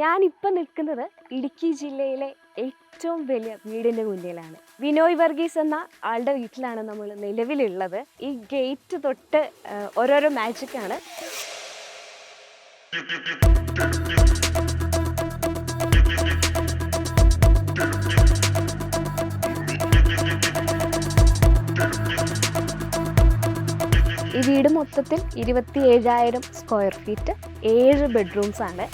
ഞാനിപ്പോൾ നിൽക്കുന്നത് ഇടുക്കി ജില്ലയിലെ ഏറ്റവും വലിയ വീടിന്റെ മുന്നിലാണ്. വിനോയ് വർഗീസ് എന്ന ആളുടെ വീട്ടിലാണ് നമ്മൾ നിലവിലുള്ളത്. ഈ ഗേറ്റ് തൊട്ട് ഓരോരോ മാജിക്കാണ് ഈ വീട് മൊത്തത്തിൽ ഇരുപത്തി ഏഴായിരം സ്ക്വയർ ഫീറ്റ് ഏഴ് ബെഡ്റൂംസ് ആണ്.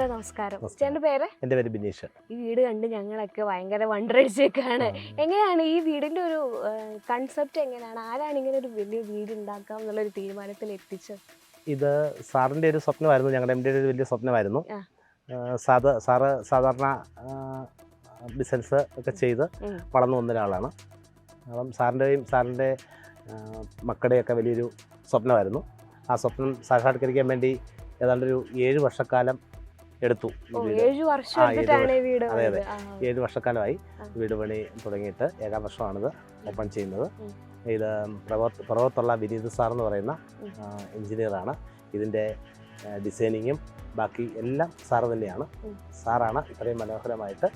ചേട്ടാ നമസ്കാരം. ചേട്ടന്റെ പേര്? എന്റെ പേര് ബിനീഷ്. ഈ വീട് കണ്ട് ഞങ്ങളൊക്കെ ഭയങ്കര വണ്ടറടിച്ചേക്കാണ് എങ്ങനെയാണ് ഈ വീടിന്റെ ഒരു കൺസെപ്റ്റ് എങ്ങനെയാണ്? ആരാണ് ഇങ്ങനെ ഒരു വലിയ വീട് ഉണ്ടാക്കാം എന്നുള്ളൊരു തീരുമാനത്തിൽ എത്തിച്ചത്? ഇത് സാറിന്റെ ഒരു സ്വപ്നമായിരുന്നു. ഞങ്ങളുടെ എന്റെ ഒരു വലിയ സ്വപ്നമായിരുന്നു. സാധാ സാറ് സാധാരണ ബിസിനസ് ഒക്കെ ചെയ്ത്. വളർന്നു വന്ന ഒരാളാണ്. അപ്പം സാറിന്റെയും സാറിന്റെ മക്കളുടെയൊക്കെ വലിയൊരു സ്വപ്നമായിരുന്നു. ആ സ്വപ്നം സാക്ഷാത്കരിക്കാൻ വേണ്ടി ഏതാണ്ടൊരു ഏഴ് വർഷക്കാലം എടുത്തു അതെ ആ, ഏഴ് അതെ, ഏഴ് വർഷക്കാലമായി. വീട് പണി തുടങ്ങിയിട്ട് ഏഴാം വർഷമാണിത് ഓപ്പൺ ചെയ്യുന്നത്. ഇത് പ്രവർത്ത് പ്രവർത്തുള്ള വിനീത് സാർ എന്ന് പറയുന്ന എഞ്ചിനീയറാണ് ഇതിന്റെ ഡിസൈനിങ്ങും ബാക്കി എല്ലാം സാർ തന്നെയാണ്. സാറാണ് ഇത്രയും മനോഹരമായിട്ട്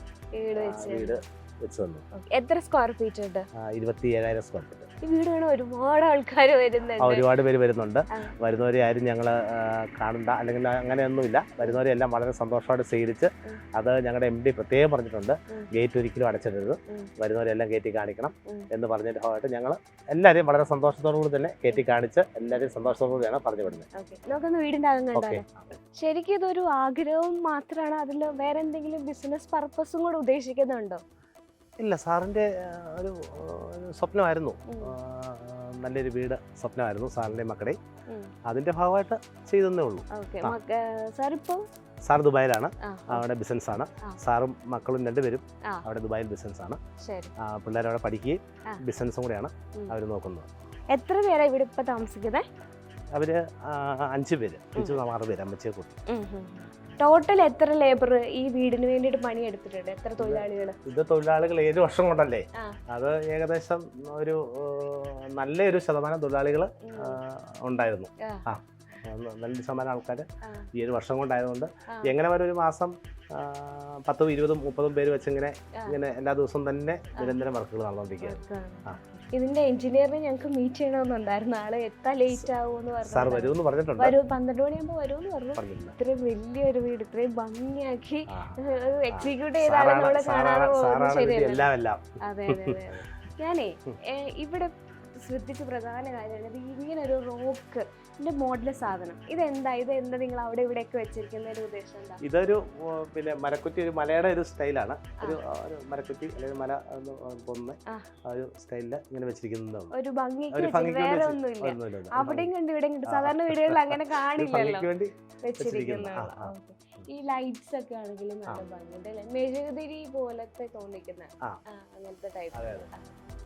വീട് വെച്ച് ഓക്കേ. എത്ര സ്ക്വയർ ഫീറ്റ് ഉണ്ട്? ഇരുപത്തി ഏഴായിരം സ്ക്വയർ ഫീറ്റ് ഈ വീട് കാണാൻ ഒരുപാട് ആൾക്കാർ വരുന്നുണ്ട്. ഒരുപാട് പേര് വരുന്നുണ്ട്. വരുന്നവരെ ആരും ഞങ്ങൾ കാണണ്ട. അല്ലെങ്കിൽ അങ്ങനെയൊന്നുമില്ല. വരുന്നവരെ എല്ലാം വളരെ സന്തോഷമായിട്ട് സ്വീകരിച്ച് അത് ഞങ്ങളുടെ എം ഡി പ്രത്യേകം പറഞ്ഞിട്ടുണ്ട്. ഗേറ്റ് ഒരിക്കലും അടച്ചിടരുത്. വരുന്നവരെല്ലാം കയറ്റി കാണിക്കണം എന്ന് പറഞ്ഞിട്ട് ഭാഗമായിട്ട് ഞങ്ങൾ എല്ലാവരെയും വളരെ സന്തോഷത്തോടു കൂടി തന്നെ കയറ്റി കാണിച്ച് എല്ലാവരെയും സന്തോഷത്തോടു കൂടിയാണ് പറഞ്ഞു വിടുന്നത് ഓക്കേ. നമുക്കൊന്ന് വീടിന്റെ അകം ഓക്കെ. കണ്ടാലോ ശരിക്കും ഇതൊരു ആഗ്രഹവും മാത്രമാണ് അതിൽ വേറെ എന്തെങ്കിലും ബിസിനസ് പർപ്പസും കൂടെ ഉദ്ദേശിക്കുന്നുണ്ടോ? ഇല്ല സാറിന്റെ ഒരു സ്വപ്നമായിരുന്നു. നല്ലൊരു വീട് സ്വപ്നമായിരുന്നു സാറിന്റെ മക്കളെ. അതിന്റെ ഭാഗമായിട്ട് ചെയ്തെന്നേ ഉള്ളൂ. സാർ ദുബായിലാണ്. അവിടെ ബിസിനസ് ആണ് സാറും മക്കളും രണ്ടുപേരും. അവിടെ ദുബായിൽ ബിസിനസ് ആണ് പിള്ളേർ അവിടെ പഠിക്കുകയും. ബിസിനസ്സും കൂടെയാണ് അവർ നോക്കുന്നത്. എത്ര പേരാണ് ഇവിടെ ഇപ്പൊ താമസിക്കുന്നത്? അവർ അഞ്ച് പേര്. അഞ്ച് ആറ് പേര് അമ്മച്ചിയെ കൂട്ടി. ടോട്ടൽ എത്ര ലേബർ ഈ വീടിന് വേണ്ടിയിട്ട് പണിയെടുത്തിട്ടുണ്ട്? എത്ര തൊഴിലാളികൾ ഇത് തൊഴിലാളികൾ ഏഴ് വർഷം കൊണ്ടല്ലേ? അത് ഏകദേശം ഒരു നല്ലൊരു ശതമാനം തൊഴിലാളികൾ ഉണ്ടായിരുന്നു. ആ. ന- നല്ലൊരു ശതമാനം ആൾക്കാർ ഈ ഒരു വർഷം കൊണ്ടായതുകൊണ്ട്. എങ്ങനെ വരെ ഒരു മാസം? പത്തും ഇരുപതും മുപ്പതും പേര് വെച്ച് ഇങ്ങനെ. ഇങ്ങനെ എല്ലാ ദിവസവും തന്നെ നിരന്തരം വർക്കുകൾ നടന്നുകൊണ്ടിരിക്കുകയാണ്. ഇതിന്റെ എഞ്ചിനീയറിനെ ഞങ്ങൾക്ക് മീറ്റ് ചെയ്യണമെന്നുണ്ടായിരുന്നു. ആൾ എത്താ ലേറ്റ് ആവുമെന്ന് സാർ പറഞ്ഞു വരുമെന്ന് പറഞ്ഞിട്ടുണ്ട്. വരൂ പന്ത്രണ്ട് മണിയാകുമ്പോൾ വരുമെന്ന് പറഞ്ഞു. ഇത്രയും വലിയൊരു വീട് ഇത്രയും ഭംഗിയാക്കി എക്സിക്യൂട്ട് ചെയ്ത ആളെ സാറാണ് നമ്മളെ കാണാതെ സാറാണ് പോകുന്നത് സാറാണ് ഇതിന്റെ ശരിയല്ല? എല്ലാം എല്ലാം അതെ അതെ. അതെ അതെ. ഞാനേ ഇവിടെ ശ്രദ്ധിച്ച പ്രധാന കാര്യമാണ് ഇത് ഇങ്ങനെ ഒരു റോക്ക് ഇതിന്റെ മോഡൽ സാധനം. ഇതെന്താ? ഇത് എന്താ നിങ്ങൾ അവിടെ ഇവിടെയൊക്കെ വെച്ചിരിക്കുന്ന ഒരു ഉദ്ദേശം എന്താ? ഇതൊരു പിന്നെ മരക്കുറ്റി ഒരു മലയുടെ ഒരു സ്റ്റൈലാണ്. ഒരു മരക്കുറ്റി അല്ലെങ്കിൽ മല പൊന്ന് ഒരു സ്റ്റൈലിൽ ഇങ്ങനെ വെച്ചിരിക്കുന്നതാണ്. ഒരു ഭംഗിക്ക് ഭംഗിക്ക് വേറെ ഒന്നുമില്ല. അവിടെയും കണ്ട് ഇവിടെയും കണ്ട്. സാധാരണ വീടുകളിൽ അങ്ങനെ കാണില്ലല്ലോ. ഭംഗിക്ക് വെച്ചിരിക്കുന്നത് വെച്ചിരിക്കുന്ന, ആ, ആ. ഓക്കേ. ഈ ലൈറ്റ്സ് ഒക്കെ ആണെങ്കിലും നല്ല. ഭംഗിയുണ്ട് അല്ലെ? മെഴുകുതിരി പോലത്തെ തോന്നിക്കുന്ന അങ്ങനത്തെ ടൈപ്പ്.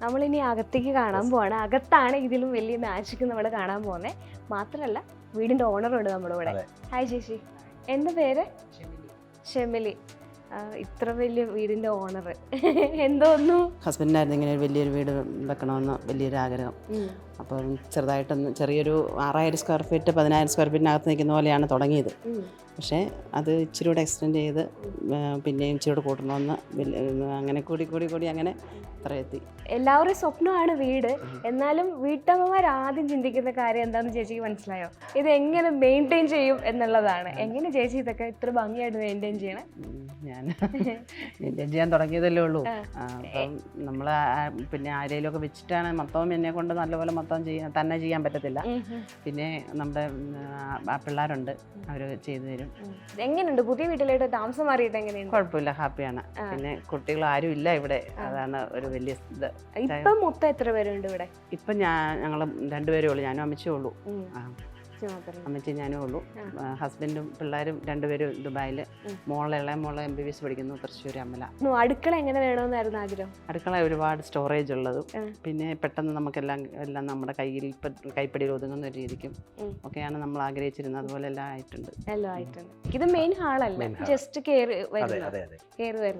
നമ്മളിനി അകത്തേക്ക് കാണാൻ പോവാണ്. അകത്താണ് ഇതിലും വലിയ മാജിക് നമ്മൾ കാണാൻ പോകുന്നത് മാത്രമല്ല വീടിന്റെ ഓണറുണ്ട് നമ്മുടെ കൂടെ. ഹായ് ചേച്ചി. എന്താ പേര്? ഷെമിലി. ഇത്ര വലിയ വീടിന്റെ ഓണർ എന്തോന്നു? ഹസ്ബൻഡിനായിരുന്നു ഇങ്ങനെ ഒരു വലിയൊരു വീട് വെക്കണമെന്ന് വലിയൊരു ആഗ്രഹം. അപ്പം ചെറുതായിട്ടൊന്ന് ചെറിയൊരു ആറായിരം സ്ക്വയർ ഫീറ്റ് പതിനായിരം സ്ക്വയർ ഫീറ്റിനകത്ത് നിൽക്കുന്ന പോലെയാണ് തുടങ്ങിയത്. പക്ഷേ അത് ഇച്ചിരി കൂടെ എക്സ്റ്റെൻഡ് ചെയ്ത് പിന്നെയും ഇച്ചിരി കൂടെ കൂട്ടണമെന്ന് അങ്ങനെ കൂടി കൂടി കൂടി അങ്ങനെ അത്ര എത്തി. എല്ലാവരും സ്വപ്നമാണ് വീട്. എന്നാലും വീട്ടമ്മമാർ ആദ്യം ചിന്തിക്കുന്ന കാര്യം എന്താണെന്ന് ചേച്ചിക്ക് മനസ്സിലായോ? ഇത് എങ്ങനെ മെയിന്റെയിൻ ചെയ്യും എന്നുള്ളതാണ്. എങ്ങനെ ചേച്ചി ഇതൊക്കെ ഇത്ര ഭംഗിയായിട്ട് മെയിന്റെയിൻ ചെയ്യണം? ഞാൻ മെയിന്റെയിൻ ചെയ്യാൻ തുടങ്ങിയതല്ലേ ഉള്ളൂ. അപ്പം നമ്മൾ പിന്നെ ആരെയിലൊക്കെ ഒക്കെ വെച്ചിട്ടാണ് മൊത്തവും എന്നെ കൊണ്ട് നല്ലപോലെ മൊത്തം ചെയ്യാൻ തന്നെ ചെയ്യാൻ പറ്റത്തില്ല. പിന്നെ നമ്മുടെ പിള്ളേരുണ്ട് അവർ ചെയ്തു തരും. എങ്ങനെയുണ്ട് പുതിയ വീട്ടിലായിട്ട് താമസം മാറിയിട്ട് എങ്ങനെയാണ് കുഴപ്പമില്ല ഹാപ്പിയാണ്. പിന്നെ കുട്ടികൾ ആരും ഇല്ല ഇവിടെ. അതാണ് ഒരു വലിയ ഇത്. ഇപ്പം മൊത്തം എത്ര പേരുണ്ട് ഇവിടെ? ഇപ്പം ഞാൻ ഞങ്ങൾ രണ്ടുപേരേ ഉള്ളൂ. ഞാനും അമ്മച്ചേ ഉള്ളൂ. അമ്മച്ചി ഞാനേ ഉള്ളൂ. ഹസ്ബൻഡും പിള്ളേരും രണ്ടുപേരും ദുബായിൽ. മോളെ ഇളയ മോളെ എം ബി ബി എസ് പഠിക്കുന്നു തൃശ്ശൂർ അമ്മല അടുക്കള എങ്ങനെ വേണമെന്നായിരുന്നു ആഗ്രഹം? അടുക്കള ഒരുപാട് സ്റ്റോറേജ് ഉള്ളതും. പിന്നെ പെട്ടെന്ന് നമുക്കെല്ലാം എല്ലാം നമ്മുടെ കയ്യിൽ ഇപ്പം കൈപ്പിടിയിൽ ഒതുങ്ങുന്ന ഒരു രീതിക്കും. ഒക്കെയാണ് നമ്മൾ ആഗ്രഹിച്ചിരുന്നത്. അതുപോലെ എല്ലാം ആയിട്ടുണ്ട്. എല്ലാം ആയിട്ടുണ്ട്. ഇത് മെയിൻ ഹാളല്ല Main ജസ്റ്റ് കയറി വരുന്നു വരുന്നത്. കയറി.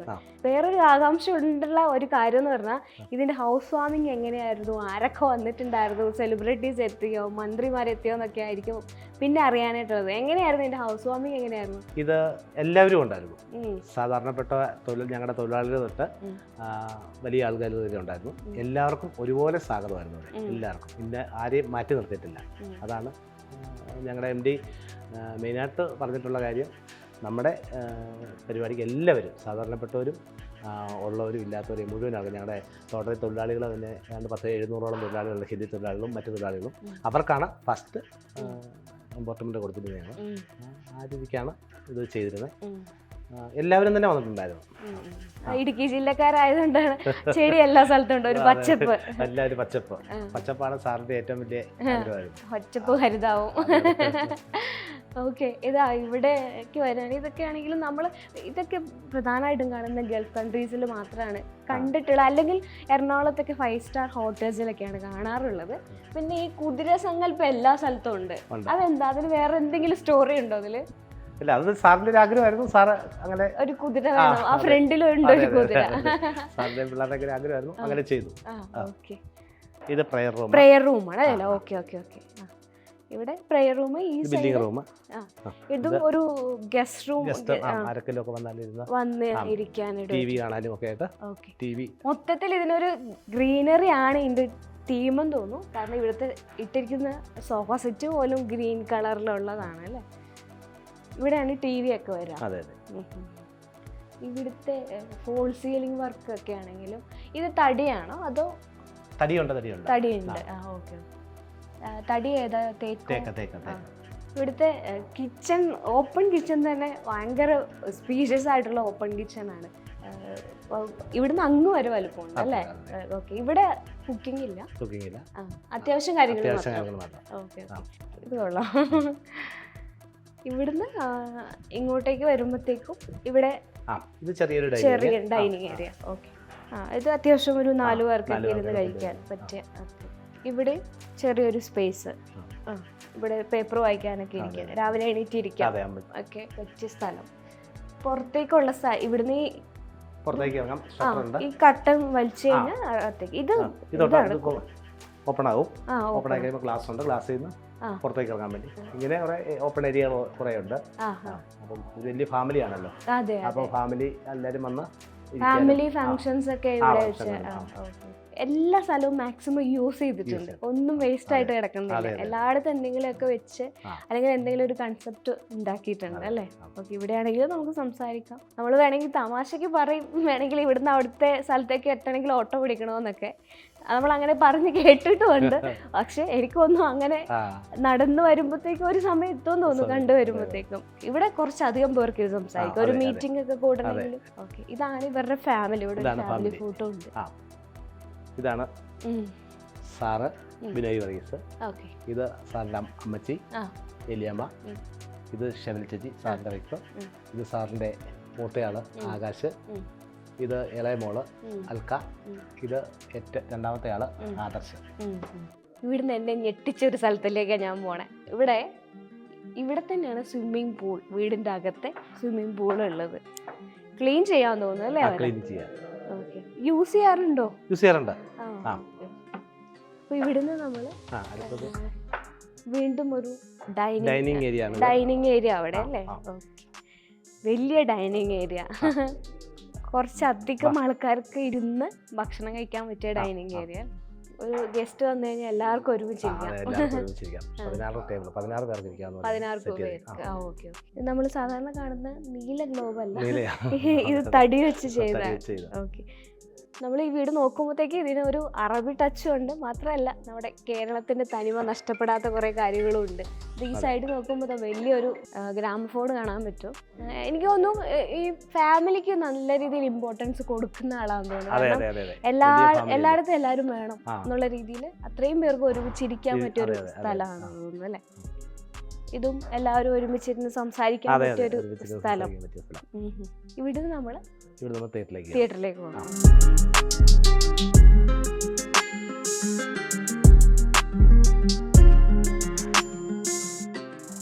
വേറൊരു ആകാംക്ഷ ഉണ്ടുള്ള ഒരു കാര്യം എന്ന് പറഞ്ഞാൽ ഇതിന്റെ ഹൗസ് വാമിംഗ് എങ്ങനെയായിരുന്നു? ആരൊക്കെ വന്നിട്ടുണ്ടായിരുന്നു? സെലിബ്രിറ്റീസ് എത്തിയോ? മന്ത്രിമാരെത്തിയോ എന്നൊക്കെ ആയിരിക്കും. പിന്നെ അറിയാനായിട്ടുള്ളത്. എങ്ങനെയായിരുന്നു എന്റെ ഹൗസ് വാമിങ് എങ്ങനെയായിരുന്നു? ഇത് എല്ലാവരും ഉണ്ടായിരുന്നു. സാധാരണപ്പെട്ട തൊഴിൽ ഞങ്ങളുടെ തൊഴിലാളികൾ തൊട്ട് വലിയ ആൾക്കാർ വരെ ഉണ്ടായിരുന്നു. എല്ലാവർക്കും ഒരുപോലെ സ്വാഗതമായിരുന്നു എല്ലാവർക്കും. പിന്നെ ആരെയും മാറ്റി നിർത്തിയിട്ടില്ല. അതാണ് ഞങ്ങളുടെ എം ഡി മെയിനായിട്ട് പറഞ്ഞിട്ടുള്ള കാര്യം. നമ്മുടെ പരിപാടിക്ക് എല്ലാവരും സാധാരണപ്പെട്ടവരും ഉള്ളവരും ഇല്ലാത്തവരും ആൾക്കാർ ഞങ്ങളുടെ തോട്ടത്തിൽ തൊഴിലാളികൾ തന്നെ ഏതാണ്ട് പത്ത് എഴുന്നൂറോളം തൊഴിലാളികളുണ്ട് ഹിന്ദി തൊഴിലാളികളും മറ്റു തൊഴിലാളികളും. അവർക്കാണ് ഫസ്റ്റ് ഇമ്പോർട്ടന്റ് കൊടുത്തിരുന്നത് ഞങ്ങൾ ആ രീതിക്കാണ് ഇത് ചെയ്തിരുന്നത്. എല്ലാവരും തന്നെ വന്നിട്ടുണ്ടായിരുന്നു. ഇടുക്കി ജില്ലക്കാരായതുകൊണ്ടാണ് ചെടി എല്ലാ സ്ഥലത്തും ഉണ്ട് ഒരു പച്ചപ്പ്. എല്ലാവരും പച്ചപ്പ്. പച്ചപ്പാണ് സാറിന്റെ ഏറ്റവും വലിയ പച്ചപ്പ് ഹരിതാവും. ഓക്കെ ഇതാ ഇവിടേക്ക് വരാൻ. ഇതൊക്കെ ആണെങ്കിലും നമ്മൾ ഇതൊക്കെ പ്രധാനമായിട്ടും കാണുന്ന ഗൾഫ് കൺട്രീസിൽ മാത്രമാണ് കണ്ടിട്ടുള്ള അല്ലെങ്കിൽ എറണാകുളത്തൊക്കെ ഫൈവ് സ്റ്റാർ ഹോട്ടൽസിലൊക്കെയാണ് കാണാറുള്ളത്. പിന്നെ ഈ കുതിര സങ്കല്പം എല്ലാ സ്ഥലത്തും ഉണ്ട്. അതെന്താ? അതിന് വേറെ എന്തെങ്കിലും സ്റ്റോറി ഉണ്ടോ അതിൽ ഇല്ല അത് സാറിന്റെ ഒരു ആഗ്രഹമായിരുന്നു. സാറ് അങ്ങനെ ഒരു കുതിര ആ, വേണം. ആ അതെ. ഫ്രണ്ടിലും ഉണ്ട് ഒരു കുതിര. സാറിന്റെ പിള്ളേരുടെ ഒരു ആഗ്രഹമായിരുന്നു. അങ്ങനെ ചെയ്തു. ഇത് പ്രയർ റൂം പ്രെയർ റൂമാണ് അല്ലേ. Okay okay okay. ഇവിടെ പ്രെയർ റൂം ഈ side റൂം ഇതും ഒരു ഗസ്റ്റ് റൂം ആരൊക്കെ വന്നാലിരുന്ന. വന്ന് ഇരിക്കാൻ ടി വി കാണാനും ഒക്കെ ആയിട്ട്. ഓക്കെ. ടി വി മൊത്തത്തിൽ ഇതിനൊരു ഗ്രീനറി ആണ് ഇതിന്റെ തീമെന്ന് തോന്നുന്നു. കാരണം ഇവിടുത്തെ ഇട്ടിരിക്കുന്ന സോഫ സെറ്റ് പോലും ഗ്രീൻ കളറിലുള്ളതാണ് അല്ലേ? ഇവിടെയാണ് ടി വി ഒക്കെ വരിക. അതെ അതെ. ഇവിടുത്തെ ഫോൾ സീലിംഗ് വർക്ക് ഒക്കെ ആണെങ്കിലും ഇത് തടിയാണോ? അതോ തടിയുണ്ട് തടിയുണ്ട്. തടിയുണ്ട്. ആ. ഓക്കെ. തടി ഏതാ? തേക്കോ. ഇവിടുത്തെ കിച്ചൺ ഓപ്പൺ കിച്ചൺ തന്നെ ഭയങ്കര സ്പീഷ്യസ് ആയിട്ടുള്ള ഓപ്പൺ കിച്ചൺ ആണ്. ഇവിടുന്ന് അങ്ങ് വരെ വലുപ്പമുണ്ട് അല്ലേ? ഓക്കെ. ഇവിടെ കുക്കിംഗ് ഇല്ല. കുക്കിംഗ് ഇല്ല. അത്യാവശ്യം കാര്യങ്ങൾ ഓക്കെ ഇത് കൊള്ളാം. ഇവിടുന്ന് ഇങ്ങോട്ടേക്ക് വരുമ്പോഴത്തേക്കും ഇവിടെ ചെറിയൊരു ചെറിയ ഡൈനിങ് ഏരിയ. ഓക്കെ. ആ ഇത് അത്യാവശ്യം ഒരു നാലു പേർക്ക് ഇരുന്ന് കഴിക്കാൻ പറ്റിയ okay. ഇവിടെ ചെറിയൊരു സ്പേസ്. ഇവിടെ പേപ്പർ വായിക്കാനൊക്കെ അതെ. രാവിലെ എണീറ്റിരിക്കാം. ഒക്കെ വെച്ച സ്ഥലം. പുറത്തേക്കുള്ള ഇവിടുന്ന് ഈ കട്ടൻ വലിച്ചു കഴിഞ്ഞാൽ അകത്തേക്ക്. ഇത് ഇതാണ് ഇത് ഓപ്പൺ ആകും ഓപ്പൺ ആയി കഴിയുമ്പോൾ ഗ്ലാസ് ഉണ്ട്. ഗ്ലാസ്സിൽ നിന്ന്. പുറത്തേക്ക് ഇറങ്ങാൻ വേണ്ടി. ഇങ്ങനെ കുറെ ഓപ്പൺ ഏരിയ കുറെ ഉണ്ട്. അപ്പം ഒരു വലിയ ഫാമിലി ആണല്ലോ. അതെ അപ്പോൾ ഫാമിലി എല്ലാരും വന്ന് ഫാമിലി ഫങ്ഷൻസ് ഒക്കെ ഇവിടെ എല്ലാ സ്ഥലവും മാക്സിമം യൂസ് ചെയ്തിട്ടുണ്ട്. ഒന്നും വേസ്റ്റ് ആയിട്ട് കിടക്കുന്നില്ല. എല്ലായിടത്തും എന്തെങ്കിലുമൊക്കെ വെച്ച് അല്ലെങ്കിൽ എന്തെങ്കിലും ഒരു കൺസെപ്റ്റ് ഉണ്ടാക്കിയിട്ടുണ്ട് അല്ലേ? ആ. ഇവിടെയാണെങ്കിൽ നമുക്ക് സംസാരിക്കാം. നമ്മൾ വേണമെങ്കിൽ തമാശക്ക് പറയും. വേണമെങ്കിൽ ഇവിടുന്ന് അവിടുത്തെ സ്ഥലത്തേക്ക് എത്തണമെങ്കിൽ ഓട്ടോ പിടിക്കണമെന്നൊക്കെ നമ്മൾ അങ്ങനെ പറഞ്ഞ് കേട്ടിട്ടുമുണ്ട് പക്ഷെ എനിക്കൊന്നും അങ്ങനെ നടന്നു വരുമ്പോഴത്തേക്കും ഒരു സമയം എത്തുമെന്ന് തോന്നുന്നു കണ്ടു വരുമ്പോഴത്തേക്കും ഇവിടെ കുറച്ചധികം പേർക്ക് ഇത് സംസാരിക്കും. ഒരു. മീറ്റിംഗ് ഒക്കെ കൂടണമെങ്കിലും ഓക്കെ. ഇതാണ് ഇവരുടെ ഫാമിലി ഇവിടെ ഫാമിലി. ഫോട്ടോ ഉണ്ട്. ഇതാണ് സാറ് വിനയ് വർഗീസ്. ഇത് സാറിന്റെ അമ്മച്ചി. എലിയമ്മ. ഇത് ഷെവൽ ചേച്ചി സാറിന്റെ വൈഫ്. ഇത് സാറിന്റെ മൂത്തയാൾ ആകാശ്. ഇത് ഇളയ മോൾ അൽക്ക. ഇത് ഏറ്റ രണ്ടാമത്തെ ആൾ. ആദർശ്. ഇവിടുന്ന് എന്നെ ഞെട്ടിച്ച ഒരു സ്ഥലത്തിലേക്കാണ് ഞാൻ പോണേ. ഇവിടെ ഇവിടെ തന്നെയാണ് സ്വിമ്മിംഗ് പൂൾ വീടിന്റെ അകത്തെ സ്വിമ്മിംഗ് പൂൾ ഉള്ളത്. ക്ലീൻ ചെയ്യാൻ തോന്നുന്നു അല്ലേ ക്ലീൻ ഓക്കെ യൂസ് ചെയ്യാറുണ്ടോ? യൂസ് ചെയ്യാറുണ്ട്. ആ. അപ്പൊ ഇവിടുന്ന് ആ അടുത്തത്. വീണ്ടും ഒരു ഡൈനിങ് ഏരിയ ആണ്. ഡൈനിങ് ഏരിയ അവിടെ അല്ലേ. വലിയ ഡൈനിങ് ഏരിയ. കുറച്ചധികം ആൾക്കാർക്ക് ഇരുന്ന് ഭക്ഷണം കഴിക്കാൻ പറ്റിയ ഡൈനിങ്. ഏരിയ. ഒരു ഗസ്റ്റ് വന്നു കഴിഞ്ഞാൽ എല്ലാവർക്കും ഒരുമിച്ച് ഒരുമിച്ചിരിക്കാം അതെ, എല്ലാവർക്കും ഒരുമിച്ചിരിക്കാം പതിനാറ് ടേബിൾ പതിനാറ് പേർക്ക് ഇരിക്കാവുന്ന പോലെ പതിനാറ് set പേർക്ക് ഓക്കെ ഓക്കെ നമ്മൾ സാധാരണ കാണുന്ന നീല ഗ്ലോബ് അല്ല. ഇത് തടി വെച്ച് തടി ചെയ്ത വെച്ച് ചെയ്ത. ഓക്കെ നമ്മൾ ഈ വീട് നോക്കുമ്പോഴത്തേക്ക് ഇതിന് ഒരു അറബി ടച്ചും ഉണ്ട്. മാത്രമല്ല നമ്മുടെ കേരളത്തിന്റെ തനിമ നഷ്ടപ്പെടാത്ത കുറേ കാര്യങ്ങളും ഉണ്ട്. ഇത് ഈ സൈഡ് നോക്കുമ്പോൾ വലിയൊരു ഗ്രാമഫോൺ കാണാൻ പറ്റും. എനിക്ക് തോന്നുന്നു ഈ ഫാമിലിക്ക് നല്ല രീതിയിൽ ഇമ്പോർട്ടൻസ് കൊടുക്കുന്ന ആളാന്ന് തോന്നുന്നു. എല്ലാ എല്ലായിടത്തും എല്ലാവരും വേണം എന്നുള്ള രീതിയിൽ അത്രയും പേർക്ക് ഒരുമിച്ചിരിക്കാൻ പറ്റിയൊരു. സ്ഥലമാണ് തോന്നുന്നു അല്ലേ? ഇതും എല്ലാവരും ഒരുമിച്ചിരുന്ന് സംസാരിക്കാൻ പറ്റിയ ഒരു സ്ഥലം. ഇവിടുന്ന് നമ്മൾ തിയേറ്ററിലേക്ക് പോകണം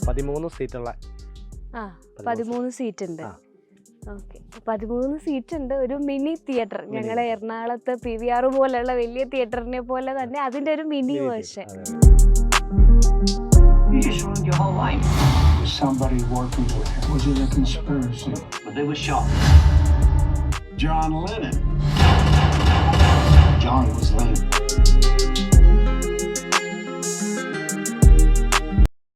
പതിമൂന്ന് സീറ്റുള്ള ആ പതിമൂന്ന് സീറ്റ്. ഉണ്ട്. ഓക്കെ. പതിമൂന്ന് സീറ്റ് ഉണ്ട് ഒരു മിനി തിയേറ്റർ. ഞങ്ങളെ എറണാകുളത്ത് പി വി ആർ പോലെയുള്ള വലിയ തിയേറ്ററിനെ പോലെ തന്നെ അതിന്റെ ഒരു mini version. You just ruined your whole life. Was somebody working with him? Was it a conspiracy? But they were shot. John Lennon. John was Lennon.